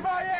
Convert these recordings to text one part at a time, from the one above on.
kurwa jest? W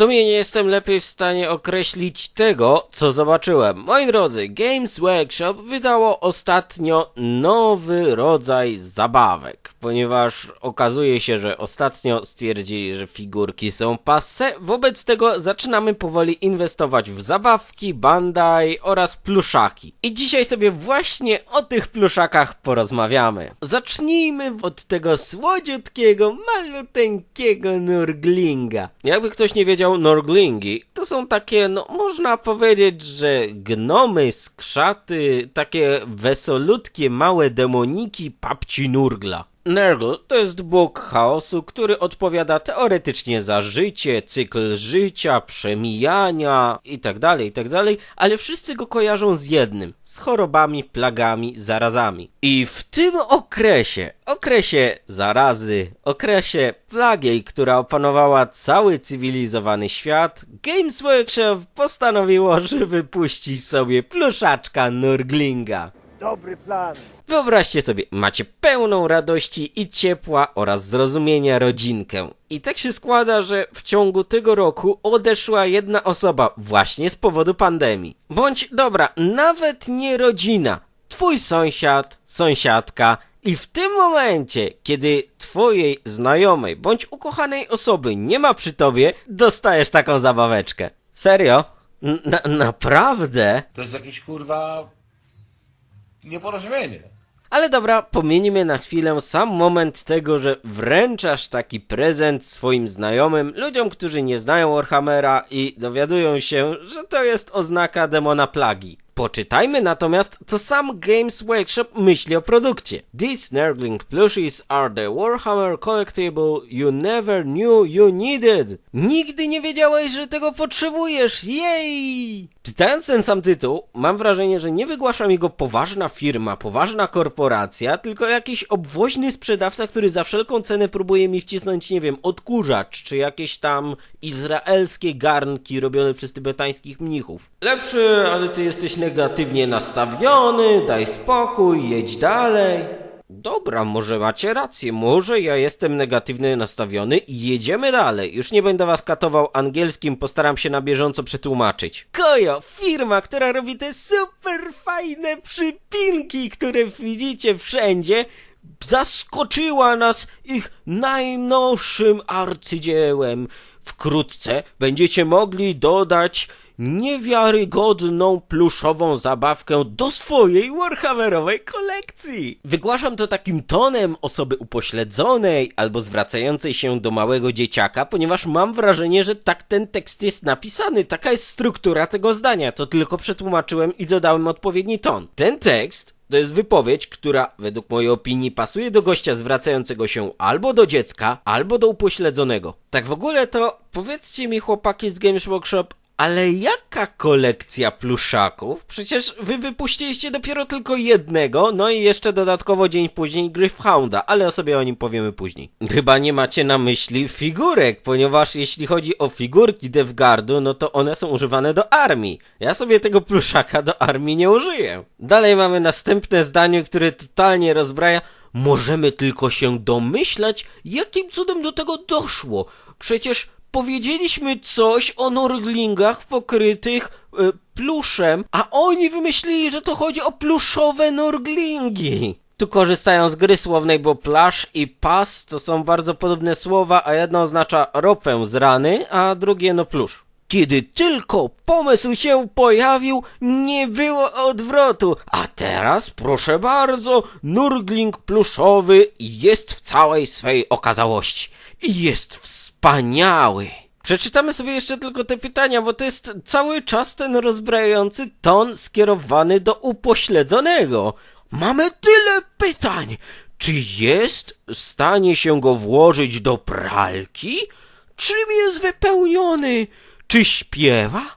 sumie nie jestem lepiej w stanie określić tego, co zobaczyłem. Moi drodzy, Games Workshop wydało ostatnio nowy rodzaj zabawek, ponieważ okazuje się, że ostatnio stwierdzili, że figurki są passe. Wobec tego zaczynamy powoli inwestować w zabawki, Bandai oraz pluszaki. I dzisiaj sobie właśnie o tych pluszakach porozmawiamy. Zacznijmy od tego słodziutkiego, maluteńkiego nurglinga. Jakby ktoś nie wiedział, nurglingi to są takie, no można powiedzieć, że gnomy, skrzaty, takie wesolutkie małe demoniki papci nurgla. Nergal to jest bóg chaosu, który odpowiada teoretycznie za życie, cykl życia, przemijania itd., itd., ale wszyscy go kojarzą z jednym z chorobami, plagami, zarazami. I w tym okresie, okresie zarazy, okresie plagiej, która opanowała cały cywilizowany świat, Games Workshop postanowiło, że wypuści sobie pluszaczka Nurglinga. Dobry plan. Wyobraźcie sobie, macie pełną radości i ciepła oraz zrozumienia rodzinkę. I tak się składa, że w ciągu tego roku odeszła jedna osoba właśnie z powodu pandemii. Bądź dobra, nawet nie rodzina, twój sąsiad, sąsiadka i w tym momencie, kiedy twojej znajomej bądź ukochanej osoby nie ma przy tobie, dostajesz taką zabaweczkę. Serio? N- na- naprawdę? To jest jakieś kurwa nieporozumienie. Ale dobra, pomienimy na chwilę sam moment tego, że wręczasz taki prezent swoim znajomym, ludziom, którzy nie znają Warhammera i dowiadują się, że to jest oznaka demona plagi. Poczytajmy natomiast, co sam Games Workshop myśli o produkcie. These Nurgling plushies are the Warhammer collectible you never knew you needed. Nigdy nie wiedziałeś, że tego potrzebujesz, jej! Czytając ten sam tytuł, mam wrażenie, że nie wygłasza mi go poważna firma, poważna korporacja, tylko jakiś obwoźny sprzedawca, który za wszelką cenę próbuje mi wcisnąć, nie wiem, odkurzacz, czy jakieś tam izraelskie garnki robione przez tybetańskich mnichów. Lepszy, ale ty jesteś negatywnie nastawiony, daj spokój, jedź dalej. Dobra, może macie rację, może ja jestem negatywnie nastawiony i jedziemy dalej. Już nie będę was katował angielskim, postaram się na bieżąco przetłumaczyć. Kojo, firma, która robi te super fajne przypinki, które widzicie wszędzie, zaskoczyła nas ich najnowszym arcydziełem. Wkrótce będziecie mogli dodać niewiarygodną pluszową zabawkę do swojej Warhammerowej kolekcji. Wygłaszam to takim tonem osoby upośledzonej albo zwracającej się do małego dzieciaka, ponieważ mam wrażenie, że tak ten tekst jest napisany. Taka jest struktura tego zdania. To tylko przetłumaczyłem i dodałem odpowiedni ton. Ten tekst to jest wypowiedź, która według mojej opinii pasuje do gościa zwracającego się albo do dziecka, albo do upośledzonego. Tak w ogóle to powiedzcie mi chłopaki z Games Workshop, ale jaka kolekcja pluszaków? Przecież wy wypuściliście dopiero tylko jednego, no i jeszcze dodatkowo dzień później Gryfhounda, ale o sobie o nim powiemy później. Chyba nie macie na myśli figurek, ponieważ jeśli chodzi o figurki Devgardu, no to one są używane do armii. Ja sobie tego pluszaka do armii nie użyję. Dalej mamy następne zdanie, które totalnie rozbraja. Możemy tylko się domyślać, jakim cudem do tego doszło. Przecież powiedzieliśmy coś o norglingach pokrytych y, pluszem, a oni wymyślili, że to chodzi o pluszowe norglingi. Tu korzystają z gry słownej, bo plash i pas to są bardzo podobne słowa, a jedno oznacza ropę z rany, a drugie no plusz. Kiedy tylko pomysł się pojawił, nie było odwrotu. A teraz, proszę bardzo, nurgling pluszowy jest w całej swej okazałości. I jest wspaniały. Przeczytamy sobie jeszcze tylko te pytania, bo to jest cały czas ten rozbrajający ton skierowany do upośledzonego. Mamy tyle pytań. Czy jest w stanie się go włożyć do pralki? Czym jest wypełniony? Czy śpiewa?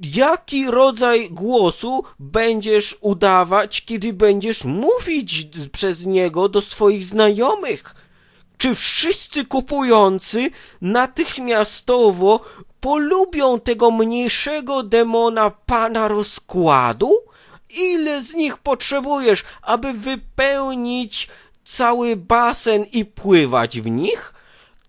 Jaki rodzaj głosu będziesz udawać, kiedy będziesz mówić przez niego do swoich znajomych? Czy wszyscy kupujący natychmiastowo polubią tego mniejszego demona pana rozkładu? Ile z nich potrzebujesz, aby wypełnić cały basen i pływać w nich?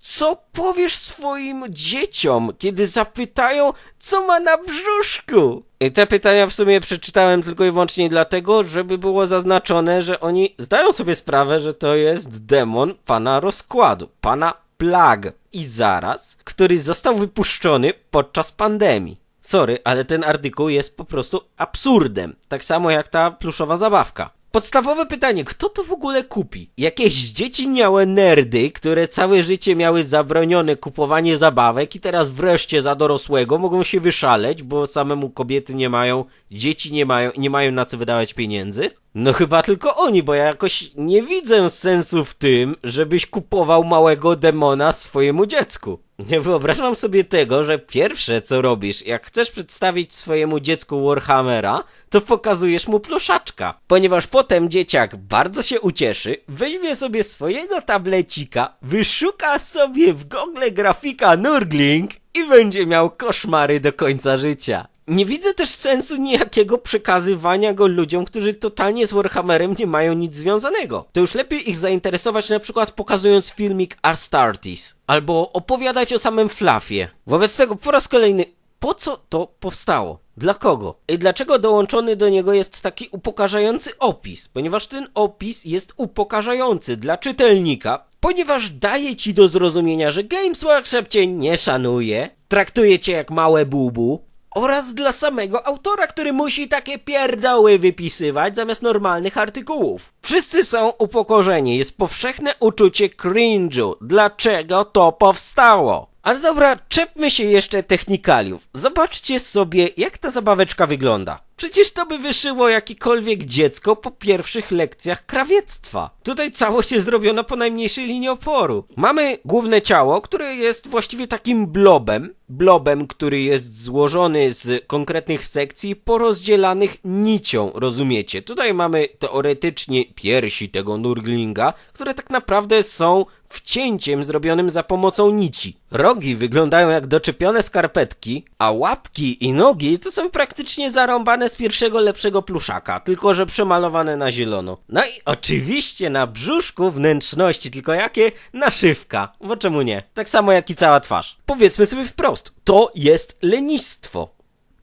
Co powiesz swoim dzieciom, kiedy zapytają, co ma na brzuszku? I te pytania w sumie przeczytałem tylko i wyłącznie dlatego, żeby było zaznaczone, że oni zdają sobie sprawę, że to jest demon pana rozkładu, pana plag i zaraz, który został wypuszczony podczas pandemii. Sorry, ale ten artykuł jest po prostu absurdem. Tak samo jak ta pluszowa zabawka. Podstawowe pytanie, kto to w ogóle kupi? Jakieś zdzieciniałe nerdy, które całe życie miały zabronione kupowanie zabawek i teraz wreszcie za dorosłego mogą się wyszaleć, bo samemu kobiety nie mają, dzieci nie mają nie mają na co wydawać pieniędzy? No chyba tylko oni, bo ja jakoś nie widzę sensu w tym, żebyś kupował małego demona swojemu dziecku. Nie wyobrażam sobie tego, że pierwsze co robisz, jak chcesz przedstawić swojemu dziecku Warhammera, to pokazujesz mu pluszaczka. Ponieważ potem dzieciak bardzo się ucieszy, weźmie sobie swojego tablecika, wyszuka sobie w Google grafika Nurgling i będzie miał koszmary do końca życia. Nie widzę też sensu niejakiego przekazywania go ludziom, którzy totalnie z Warhammerem nie mają nic związanego. To już lepiej ich zainteresować na przykład pokazując filmik Astartes, albo opowiadać o samym Fluffie. Wobec tego po raz kolejny, po co to powstało? Dla kogo? I dlaczego dołączony do niego jest taki upokarzający opis? Ponieważ ten opis jest upokarzający dla czytelnika, ponieważ daje ci do zrozumienia, że Games Workshop cię nie szanuje, traktuje cię jak małe bubu, oraz dla samego autora, który musi takie pierdoły wypisywać zamiast normalnych artykułów. Wszyscy są upokorzeni, jest powszechne uczucie cringe'u. Dlaczego to powstało? Ale dobra, czepmy się jeszcze technikaliów. Zobaczcie sobie, jak ta zabaweczka wygląda. Przecież to by wyszyło jakiekolwiek dziecko po pierwszych lekcjach krawiectwa. Tutaj całość jest zrobiona po najmniejszej linii oporu. Mamy główne ciało, które jest właściwie takim blobem. Blobem, który jest złożony z konkretnych sekcji porozdzielanych nicią, rozumiecie? Tutaj mamy teoretycznie piersi tego nurglinga, które tak naprawdę są wcięciem zrobionym za pomocą nici. Rogi wyglądają jak doczepione skarpetki, a łapki i nogi to są praktycznie zarąbane z pierwszego lepszego pluszaka, tylko że przemalowane na zielono. No i oczywiście na brzuszku wnętrzności, tylko jakie? Naszywka. Bo czemu nie? Tak samo jak i cała twarz. Powiedzmy sobie wprost, to jest lenistwo.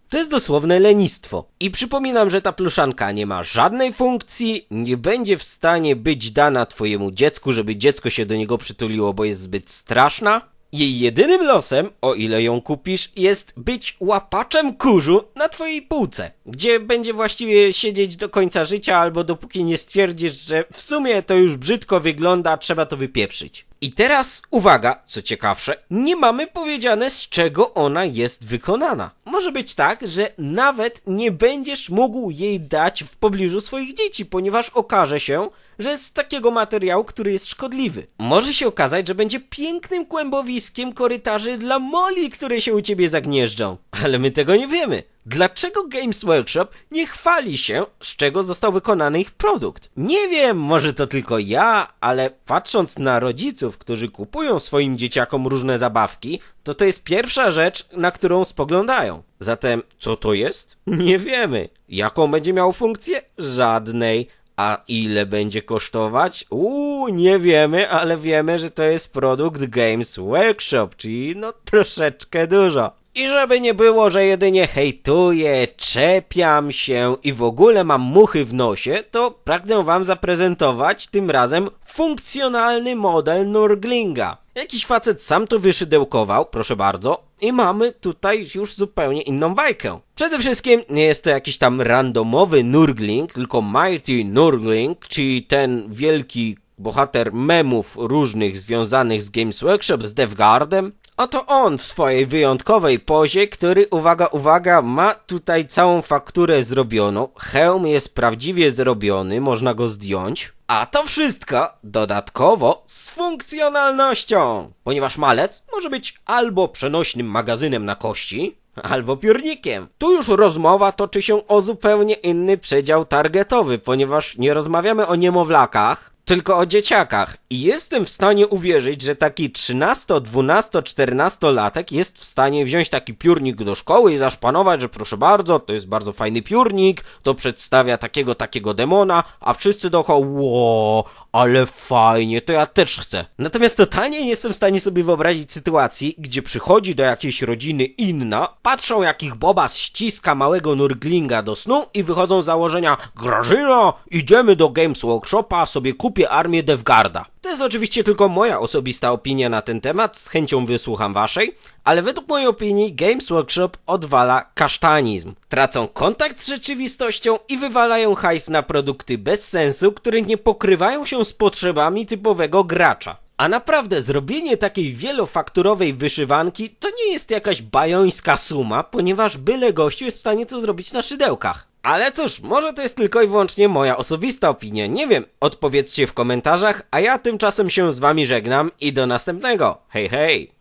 To jest dosłowne lenistwo. I przypominam, że ta pluszanka nie ma żadnej funkcji, nie będzie w stanie być dana twojemu dziecku, żeby dziecko się do niego przytuliło, bo jest zbyt straszna. Jej jedynym losem, o ile ją kupisz, jest być łapaczem kurzu na twojej półce, gdzie będzie właściwie siedzieć do końca życia, albo dopóki nie stwierdzisz, że w sumie to już brzydko wygląda, trzeba to wypieprzyć. I teraz uwaga, co ciekawsze, nie mamy powiedziane z czego ona jest wykonana. Może być tak, że nawet nie będziesz mógł jej dać w pobliżu swoich dzieci, ponieważ okaże się, że jest z takiego materiału, który jest szkodliwy. Może się okazać, że będzie pięknym kłębowiskiem korytarzy dla moli, które się u ciebie zagnieżdżą. Ale my tego nie wiemy. Dlaczego Games Workshop nie chwali się, z czego został wykonany ich produkt? Nie wiem, może to tylko ja, ale patrząc na rodziców, którzy kupują swoim dzieciakom różne zabawki, to to jest pierwsza rzecz, na którą spoglądają. Zatem, co to jest? Nie wiemy. Jaką będzie miał funkcję? Żadnej. A ile będzie kosztować? Uuu, nie wiemy, ale wiemy, że to jest produkt Games Workshop, czyli no troszeczkę dużo. I żeby nie było, że jedynie hejtuję, czepiam się i w ogóle mam muchy w nosie, to pragnę wam zaprezentować tym razem funkcjonalny model Nurglinga. Jakiś facet sam to wyszydełkował, proszę bardzo, i mamy tutaj już zupełnie inną bajkę. Przede wszystkim nie jest to jakiś tam randomowy Nurgling, tylko Mighty Nurgling, czyli ten wielki bohater memów różnych związanych z Games Workshop, z DevGuardem. Oto on w swojej wyjątkowej pozie, który, uwaga, uwaga, ma tutaj całą fakturę zrobioną. Hełm jest prawdziwie zrobiony, można go zdjąć. A to wszystko dodatkowo z funkcjonalnością, ponieważ malec może być albo przenośnym magazynem na kości, albo piórnikiem. Tu już rozmowa toczy się o zupełnie inny przedział targetowy, ponieważ nie rozmawiamy o niemowlakach, tylko o dzieciakach. I jestem w stanie uwierzyć, że taki 13, 12, 14 latek jest w stanie wziąć taki piórnik do szkoły i zaszpanować, że proszę bardzo, to jest bardzo fajny piórnik, to przedstawia takiego, takiego demona, a wszyscy dookoła, ło, ale fajnie, to ja też chcę. Natomiast totalnie nie jestem w stanie sobie wyobrazić sytuacji, gdzie przychodzi do jakiejś rodziny inna, patrzą jak ich Bobas ściska małego nurglinga do snu i wychodzą z założenia Grażyna, idziemy do Games Workshopa, sobie kupię armię Devgarda. To jest oczywiście tylko moja osobista opinia na ten temat, z chęcią wysłucham waszej, ale według mojej opinii Games Workshop odwala kasztanizm. Tracą kontakt z rzeczywistością i wywalają hajs na produkty bez sensu, które nie pokrywają się z potrzebami typowego gracza. A naprawdę zrobienie takiej wielofakturowej wyszywanki to nie jest jakaś bajońska suma, ponieważ byle gościu jest w stanie to zrobić na szydełkach. Ale cóż, może to jest tylko i wyłącznie moja osobista opinia, nie wiem, odpowiedzcie w komentarzach, a ja tymczasem się z wami żegnam i do następnego. Hej hej!